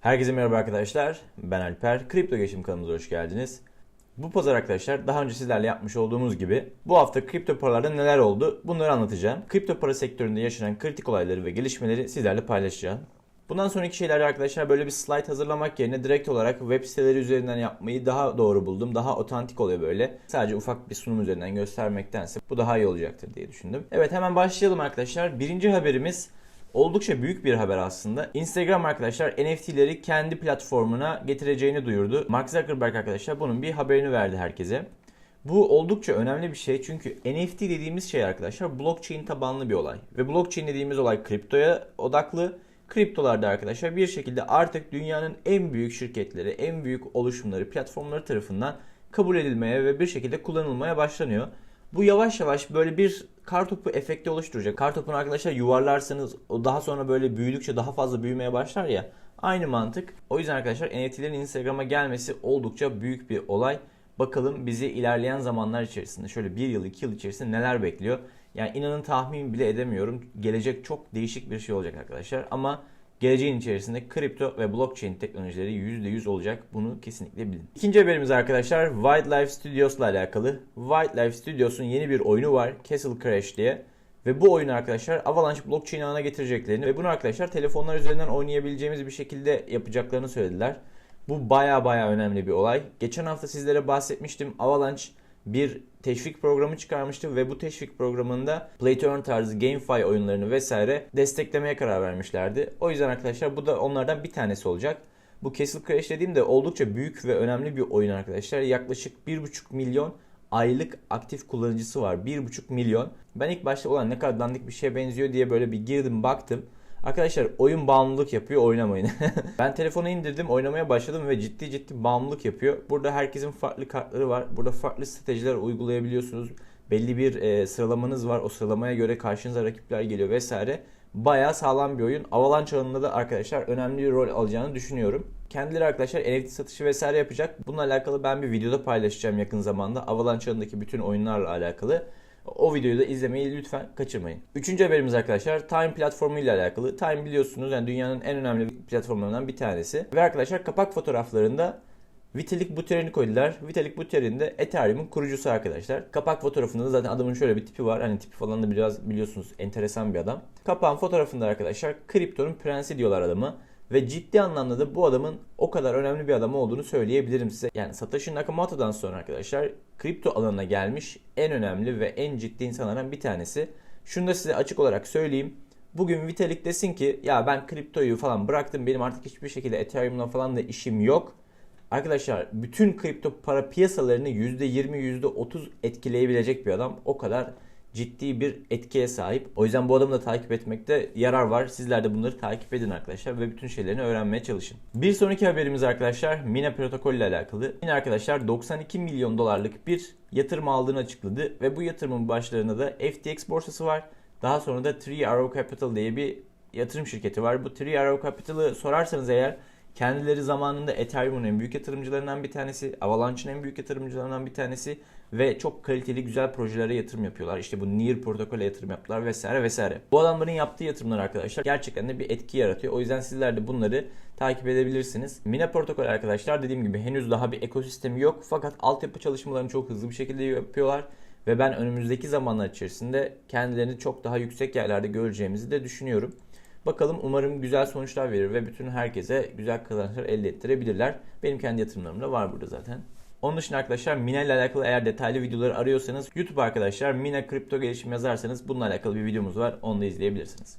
Herkese merhaba arkadaşlar. Ben Alper. Kripto Geçim kanalımıza hoş geldiniz. Bu pazar arkadaşlar daha önce sizlerle yapmış olduğumuz gibi bu hafta kripto paralarda neler oldu bunları anlatacağım. Kripto para sektöründe yaşanan kritik olayları ve gelişmeleri sizlerle paylaşacağım. Bundan sonraki şeyler arkadaşlar böyle bir slide hazırlamak yerine direkt olarak web siteleri üzerinden yapmayı daha doğru buldum. Daha otantik oluyor böyle. Sadece ufak bir sunum üzerinden göstermektense bu daha iyi olacaktır diye düşündüm. Evet hemen başlayalım arkadaşlar. Birinci haberimiz Oldukça büyük bir haber aslında. Instagram arkadaşlar NFT'leri kendi platformuna getireceğini duyurdu. Mark Zuckerberg arkadaşlar bunun bir haberini verdi herkese. Bu oldukça önemli bir şey çünkü NFT dediğimiz şey arkadaşlar blockchain tabanlı bir olay. Ve blockchain dediğimiz olay kriptoya odaklı. Kriptolarda arkadaşlar bir şekilde artık dünyanın en büyük şirketleri, en büyük oluşumları, platformları tarafından kabul edilmeye ve bir şekilde kullanılmaya başlanıyor. Bu yavaş yavaş böyle bir kartopu efekti oluşturacak. Kartopunu arkadaşlar yuvarlarsanız o daha sonra böyle büyüdükçe daha fazla büyümeye başlar ya. Aynı mantık. O yüzden arkadaşlar NFT'lerin Instagram'a gelmesi oldukça büyük bir olay. Bakalım bizi ilerleyen zamanlar içerisinde şöyle bir yıl iki yıl içerisinde neler bekliyor. Yani inanın tahmin bile edemiyorum. Gelecek çok değişik bir şey olacak arkadaşlar. Ama geleceğin içerisinde kripto ve blockchain teknolojileri %100 olacak. Bunu kesinlikle bilin. İkinci haberimiz arkadaşlar Wildlife Studios ile alakalı. Wildlife Studios'un yeni bir oyunu var. Castle Crash diye. Ve bu oyunu arkadaşlar Avalanche blockchain ağına getireceklerini ve bunu arkadaşlar telefonlar üzerinden oynayabileceğimiz bir şekilde yapacaklarını söylediler. Bu baya baya önemli bir olay. Geçen hafta sizlere bahsetmiştim. Avalanche bir teşvik programı çıkarmıştı ve bu teşvik programında Play to Earn tarzı GameFi oyunlarını vesaire desteklemeye karar vermişlerdi. O yüzden arkadaşlar bu da onlardan bir tanesi olacak. Bu Castle Crash dediğim de oldukça büyük ve önemli bir oyun arkadaşlar. Yaklaşık 1.5 milyon aylık aktif kullanıcısı var. 1.5 milyon. Ben ilk başta olan ne kadar dandik bir şeye benziyor diye böyle bir girdim baktım. Arkadaşlar oyun bağımlılık yapıyor oynamayın. ben telefonu indirdim oynamaya başladım ve ciddi ciddi bağımlılık yapıyor. Burada herkesin farklı kartları var. Burada farklı stratejiler uygulayabiliyorsunuz. Belli bir e, sıralamanız var. O sıralamaya göre karşınıza rakipler geliyor vesaire. Bayağı sağlam bir oyun. Avalanche alanında da arkadaşlar önemli bir rol alacağını düşünüyorum. Kendileri arkadaşlar NFT satışı vesaire yapacak. Bununla alakalı ben bir videoda paylaşacağım yakın zamanda. Avalanche alanındaki bütün oyunlarla alakalı. O videoyu da izlemeyi lütfen kaçırmayın. Üçüncü haberimiz arkadaşlar Time platformu ile alakalı. Time biliyorsunuz yani dünyanın en önemli platformlarından bir tanesi. Ve arkadaşlar kapak fotoğraflarında Vitalik Buterin'i koydular. Vitalik Buterin de Ethereum'un kurucusu arkadaşlar. Kapak fotoğrafında da zaten adamın şöyle bir tipi var. Hani tipi falan da biraz biliyorsunuz enteresan bir adam. Kapağın fotoğrafında arkadaşlar kriptonun prensi diyorlar adamı. Ve ciddi anlamda da bu adamın o kadar önemli bir adam olduğunu söyleyebilirim size. Yani Satoshi Nakamoto'dan sonra arkadaşlar kripto alanına gelmiş en önemli ve en ciddi insanlardan bir tanesi. Şunu da size açık olarak söyleyeyim. Bugün Vitalik desin ki ya ben kriptoyu falan bıraktım benim artık hiçbir şekilde Ethereum'la falan da işim yok. Arkadaşlar bütün kripto para piyasalarını %20 %30 etkileyebilecek bir adam. O kadar ciddi bir etkiye sahip. O yüzden bu adamı da takip etmekte yarar var. Sizler de bunları takip edin arkadaşlar ve bütün şeylerini öğrenmeye çalışın. Bir sonraki haberimiz arkadaşlar Mina protokol ile alakalı. Yine arkadaşlar 92 milyon dolarlık bir yatırım aldığını açıkladı ve bu yatırımın başlarında da FTX borsası var. Daha sonra da Three Arrow Capital diye bir yatırım şirketi var. Bu Three Arrow Capital'ı sorarsanız eğer Kendileri zamanında Ethereum'un en büyük yatırımcılarından bir tanesi, Avalanche'ın en büyük yatırımcılarından bir tanesi ve çok kaliteli güzel projelere yatırım yapıyorlar. İşte bu Near protokole yatırım yaptılar vesaire vesaire. Bu adamların yaptığı yatırımlar arkadaşlar gerçekten de bir etki yaratıyor. O yüzden sizler de bunları takip edebilirsiniz. Mina protokol arkadaşlar dediğim gibi henüz daha bir ekosistemi yok fakat altyapı çalışmalarını çok hızlı bir şekilde yapıyorlar ve ben önümüzdeki zamanlar içerisinde kendilerini çok daha yüksek yerlerde göreceğimizi de düşünüyorum. Bakalım umarım güzel sonuçlar verir ve bütün herkese güzel kazançlar elde ettirebilirler. Benim kendi yatırımlarım da var burada zaten. Onun dışında arkadaşlar Mina ile alakalı eğer detaylı videoları arıyorsanız YouTube arkadaşlar Mina kripto gelişim yazarsanız bununla alakalı bir videomuz var. Onu da izleyebilirsiniz.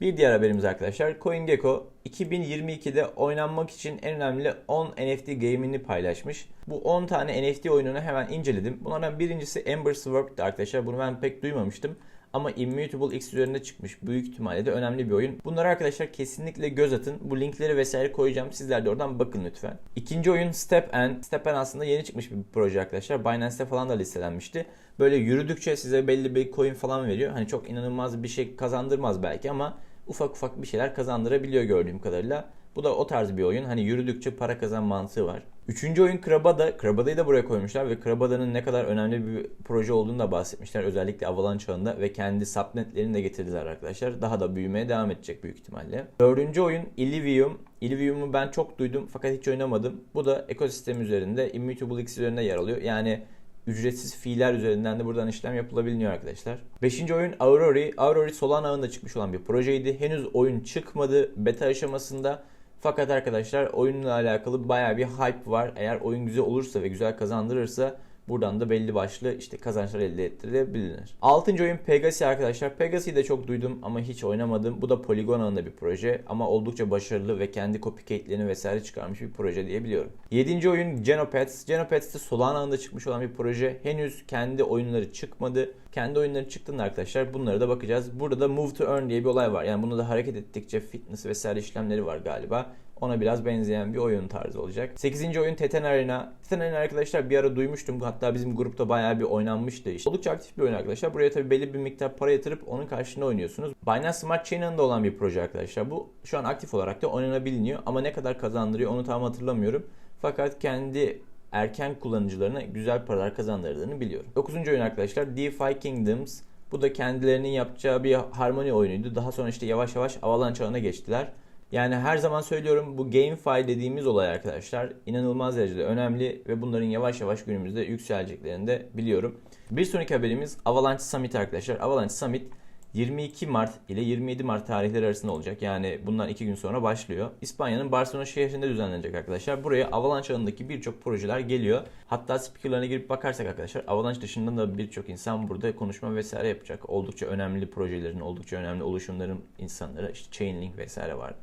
Bir diğer haberimiz arkadaşlar CoinGecko 2022'de oynanmak için en önemli 10 NFT game'ini paylaşmış. Bu 10 tane NFT oyununu hemen inceledim. Bunlardan birincisi Ember Sword'dı arkadaşlar. Bunu ben pek duymamıştım. Ama Immutable X üzerinde çıkmış. Büyük ihtimalle de önemli bir oyun. Bunlara arkadaşlar kesinlikle göz atın. Bu linkleri vesaire koyacağım. Sizler de oradan bakın lütfen. İkinci oyun Step N. Step N aslında yeni çıkmış bir proje arkadaşlar. Binance'te falan da listelenmişti. Böyle yürüdükçe size belli bir coin falan veriyor. Hani çok inanılmaz bir şey kazandırmaz belki ama ufak ufak bir şeyler kazandırabiliyor gördüğüm kadarıyla. Bu da o tarz bir oyun. Hani yürüdükçe para kazan mantığı var. Üçüncü oyun Krabada. Krabada'yı da buraya koymuşlar ve Krabada'nın ne kadar önemli bir proje olduğunu da bahsetmişler. Özellikle Avalanche çağında ve kendi subnetlerini de getirdiler arkadaşlar. Daha da büyümeye devam edecek büyük ihtimalle. Dördüncü oyun Illivium. Illivium'u ben çok duydum fakat hiç oynamadım. Bu da ekosistem üzerinde Immutable X üzerinde yer alıyor. Yani ücretsiz fiiller üzerinden de buradan işlem yapılabiliyor arkadaşlar. Beşinci oyun Aurori. Aurori Solana ağında çıkmış olan bir projeydi. Henüz oyun çıkmadı beta aşamasında. Fakat arkadaşlar oyunla alakalı baya bir hype var. Eğer oyun güzel olursa ve güzel kazandırırsa Buradan da belli başlı işte kazançlar elde ettirilebilir. Altıncı oyun Pegasi arkadaşlar. Pegasi'yi de çok duydum ama hiç oynamadım. Bu da Polygon ağında bir proje ama oldukça başarılı ve kendi copycatelerini vesaire çıkarmış bir proje diyebiliyorum. Yedinci oyun Genopets. Genopets de Solana ağında çıkmış olan bir proje. Henüz kendi oyunları çıkmadı. Kendi oyunları çıktığında arkadaşlar bunlara da bakacağız. Burada da Move to Earn diye bir olay var. Yani bunu da hareket ettikçe fitness vesaire işlemleri var galiba. Ona biraz benzeyen bir oyun tarzı olacak. 8. oyun Teten Arena. Teten Arena arkadaşlar bir ara duymuştum. Hatta bizim grupta bayağı bir oynanmıştı. İşte. Oldukça aktif bir oyun arkadaşlar. Buraya tabii belli bir miktar para yatırıp onun karşılığında oynuyorsunuz. Binance Smart Chain'inde olan bir proje arkadaşlar. Bu şu an aktif olarak da oynanabiliyor. Ama ne kadar kazandırıyor onu tam hatırlamıyorum. Fakat kendi erken kullanıcılarına güzel paralar kazandırdığını biliyorum. 9. oyun arkadaşlar DeFi Kingdoms. Bu da kendilerinin yapacağı bir harmoni oyunuydu. Daha sonra işte yavaş yavaş Avalanche ağına geçtiler. Yani her zaman söylüyorum bu GameFi dediğimiz olay arkadaşlar inanılmaz derecede önemli ve bunların yavaş yavaş günümüzde yükseleceklerini de biliyorum. Bir sonraki haberimiz Avalanche Summit arkadaşlar. Avalanche Summit 22 Mart ile 27 Mart tarihleri arasında olacak. Yani bundan 2 gün sonra başlıyor. İspanya'nın Barcelona şehrinde düzenlenecek arkadaşlar. Buraya Avalanche alanındaki birçok projeler geliyor. Hatta speakerlarına girip bakarsak arkadaşlar Avalanche dışında da birçok insan burada konuşma vesaire yapacak. Oldukça önemli projelerin, oldukça önemli oluşumların insanları işte Chainlink vesaire var.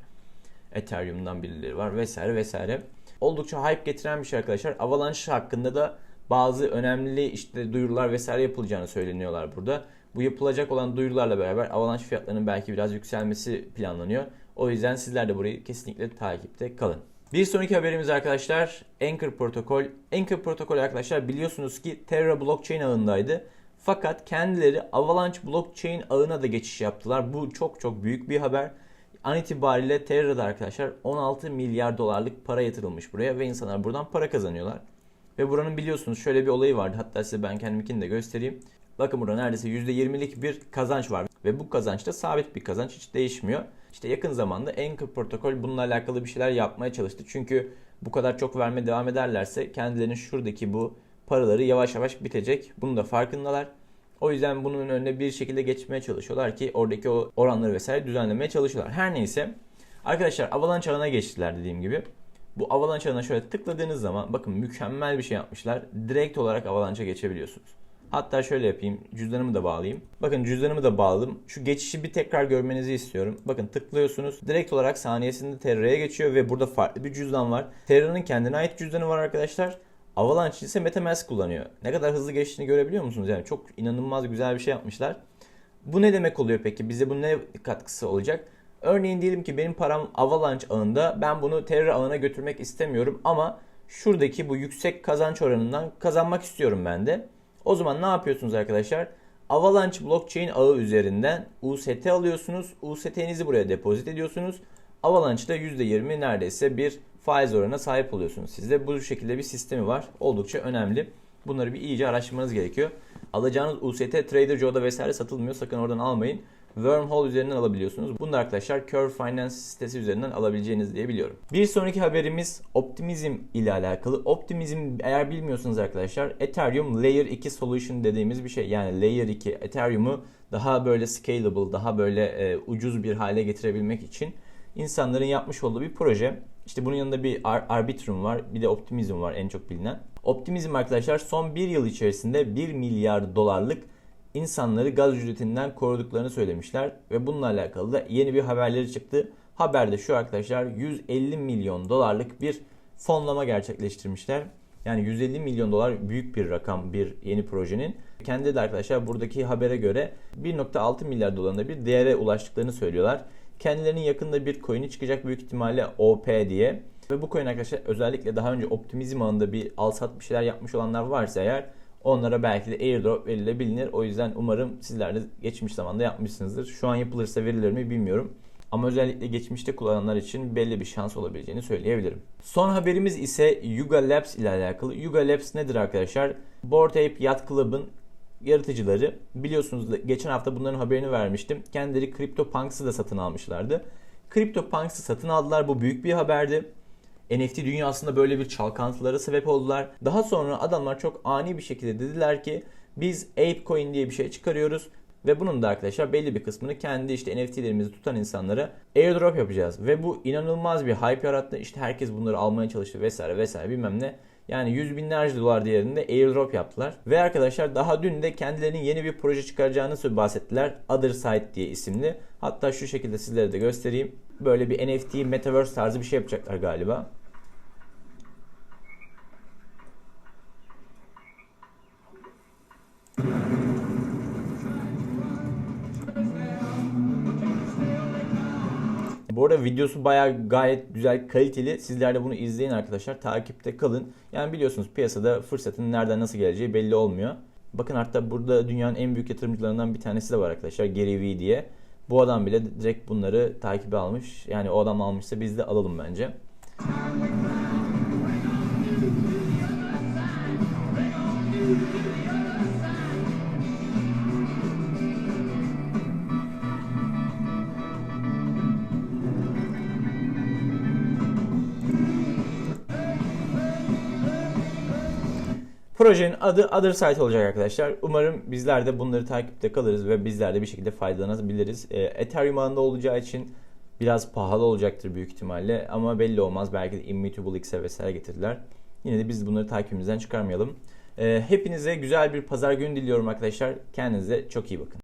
Ethereum'dan birileri var vesaire vesaire. Oldukça hype getiren bir şey arkadaşlar. Avalanche hakkında da bazı önemli işte duyurular vesaire yapılacağını söyleniyorlar burada. Bu yapılacak olan duyurularla beraber Avalanche fiyatlarının belki biraz yükselmesi planlanıyor. O yüzden sizler de burayı kesinlikle takipte kalın. Bir sonraki haberimiz arkadaşlar Anchor protokol. Anchor protokol arkadaşlar biliyorsunuz ki Terra blockchain ağındaydı. Fakat kendileri Avalanche blockchain ağına da geçiş yaptılar. Bu çok çok büyük bir haber. An itibariyle Terra'da arkadaşlar 16 milyar dolarlık para yatırılmış buraya ve insanlar buradan para kazanıyorlar. Ve buranın biliyorsunuz şöyle bir olayı vardı. Hatta size ben kendimkini de göstereyim. Bakın burada neredeyse %20'lik bir kazanç var. Ve bu kazanç da sabit bir kazanç hiç değişmiyor. İşte yakın zamanda Anchor protokol bununla alakalı bir şeyler yapmaya çalıştı. Çünkü bu kadar çok vermeye devam ederlerse kendilerinin şuradaki bu paraları yavaş yavaş bitecek. Bunu da farkındalar. O yüzden bunun önüne bir şekilde geçmeye çalışıyorlar ki oradaki o oranları vesaire düzenlemeye çalışıyorlar. Her neyse arkadaşlar Avalanche ağına geçtiler dediğim gibi. Bu Avalanche ağına şöyle tıkladığınız zaman bakın mükemmel bir şey yapmışlar. Direkt olarak Avalanche'a geçebiliyorsunuz. Hatta şöyle yapayım. Cüzdanımı da bağlayayım. Bakın cüzdanımı da bağladım. Şu geçişi bir tekrar görmenizi istiyorum. Bakın tıklıyorsunuz. Direkt olarak saniyesinde Terra'ya geçiyor ve burada farklı bir cüzdan var. Terra'nın kendine ait cüzdanı var arkadaşlar. Avalanche ise MetaMask kullanıyor. Ne kadar hızlı geçtiğini görebiliyor musunuz? Yani çok inanılmaz güzel bir şey yapmışlar. Bu ne demek oluyor peki? Bize bu ne katkısı olacak? Örneğin diyelim ki benim param Avalanche ağında. Ben bunu Terra ağına götürmek istemiyorum ama şuradaki bu yüksek kazanç oranından kazanmak istiyorum ben de. O zaman ne yapıyorsunuz arkadaşlar? Avalanche blockchain ağı üzerinden UST alıyorsunuz. UST'nizi buraya depozit ediyorsunuz. Avalanche'da %20 neredeyse bir faiz oranına sahip oluyorsunuz. Sizde bu şekilde bir sistemi var. Oldukça önemli. Bunları bir iyice araştırmanız gerekiyor. Alacağınız UST Trader Joe'da vesaire satılmıyor. Sakın oradan almayın. Wormhole üzerinden alabiliyorsunuz. Bunu da arkadaşlar Curve Finance sitesi üzerinden alabileceğiniz diye biliyorum. Bir sonraki haberimiz Optimizm ile alakalı. Optimizm eğer bilmiyorsanız arkadaşlar Ethereum Layer 2 Solution dediğimiz bir şey. Yani Layer 2 Ethereum'u daha böyle scalable, daha böyle e, ucuz bir hale getirebilmek için insanların yapmış olduğu bir proje. İşte bunun yanında bir Arbitrum var, bir de Optimism var en çok bilinen. Optimism arkadaşlar son bir yıl içerisinde 1 milyar dolarlık insanları gaz ücretinden koruduklarını söylemişler ve bununla alakalı da yeni bir haberleri çıktı. Haberde şu arkadaşlar 150 milyon dolarlık bir fonlama gerçekleştirmişler. Yani 150 milyon dolar büyük bir rakam bir yeni projenin. Kendi de arkadaşlar buradaki habere göre 1.6 milyar dolarında bir değere ulaştıklarını söylüyorlar. Kendilerinin yakında bir coin'i çıkacak büyük ihtimalle OP diye. Ve bu coin arkadaşlar özellikle daha önce optimizm alanında bir al sat bir şeyler yapmış olanlar varsa eğer onlara belki de airdrop verilebilir. O yüzden umarım sizler de geçmiş zamanda yapmışsınızdır. Şu an yapılırsa verilir mi bilmiyorum. Ama özellikle geçmişte kullananlar için belli bir şans olabileceğini söyleyebilirim. Son haberimiz ise Yuga Labs ile alakalı. Yuga Labs nedir arkadaşlar? Bored Ape Yacht Club'ın yaratıcıları biliyorsunuz geçen hafta bunların haberini vermiştim. Kendileri CryptoPunks'ı da satın almışlardı. CryptoPunks'ı satın aldılar. Bu büyük bir haberdi. NFT dünyasında böyle bir çalkantılara sebep oldular. Daha sonra adamlar çok ani bir şekilde dediler ki biz ApeCoin diye bir şey çıkarıyoruz ve bunun da arkadaşlar belli bir kısmını kendi işte NFT'lerimizi tutan insanlara airdrop yapacağız. Ve bu inanılmaz bir hype yarattı. İşte herkes bunları almaya çalıştı vesaire vesaire bilmem ne. Yani yüz binlerce dolar değerinde airdrop yaptılar. Ve arkadaşlar daha dün de kendilerinin yeni bir proje çıkaracağını bahsettiler. Other Side diye isimli. Hatta şu şekilde sizlere de göstereyim. Böyle bir NFT Metaverse tarzı bir şey yapacaklar galiba. Bu arada videosu bayağı gayet güzel, kaliteli. Sizler de bunu izleyin arkadaşlar. Takipte kalın. Yani biliyorsunuz piyasada fırsatın nereden nasıl geleceği belli olmuyor. Bakın hatta burada dünyanın en büyük yatırımcılarından bir tanesi de var arkadaşlar. Gary Vee diye. Bu adam bile direkt bunları takibe almış. Yani o adam almışsa biz de alalım bence. Projenin adı Other Site olacak arkadaşlar. Umarım bizler de bunları takipte kalırız ve bizler de bir şekilde faydalanabiliriz. E, Ethereum ağında olacağı için biraz pahalı olacaktır büyük ihtimalle ama belli olmaz. Belki de Immutable X'e vesaire getirdiler. Yine de biz bunları takibimizden çıkarmayalım. E, hepinize güzel bir pazar günü diliyorum arkadaşlar. Kendinize çok iyi bakın.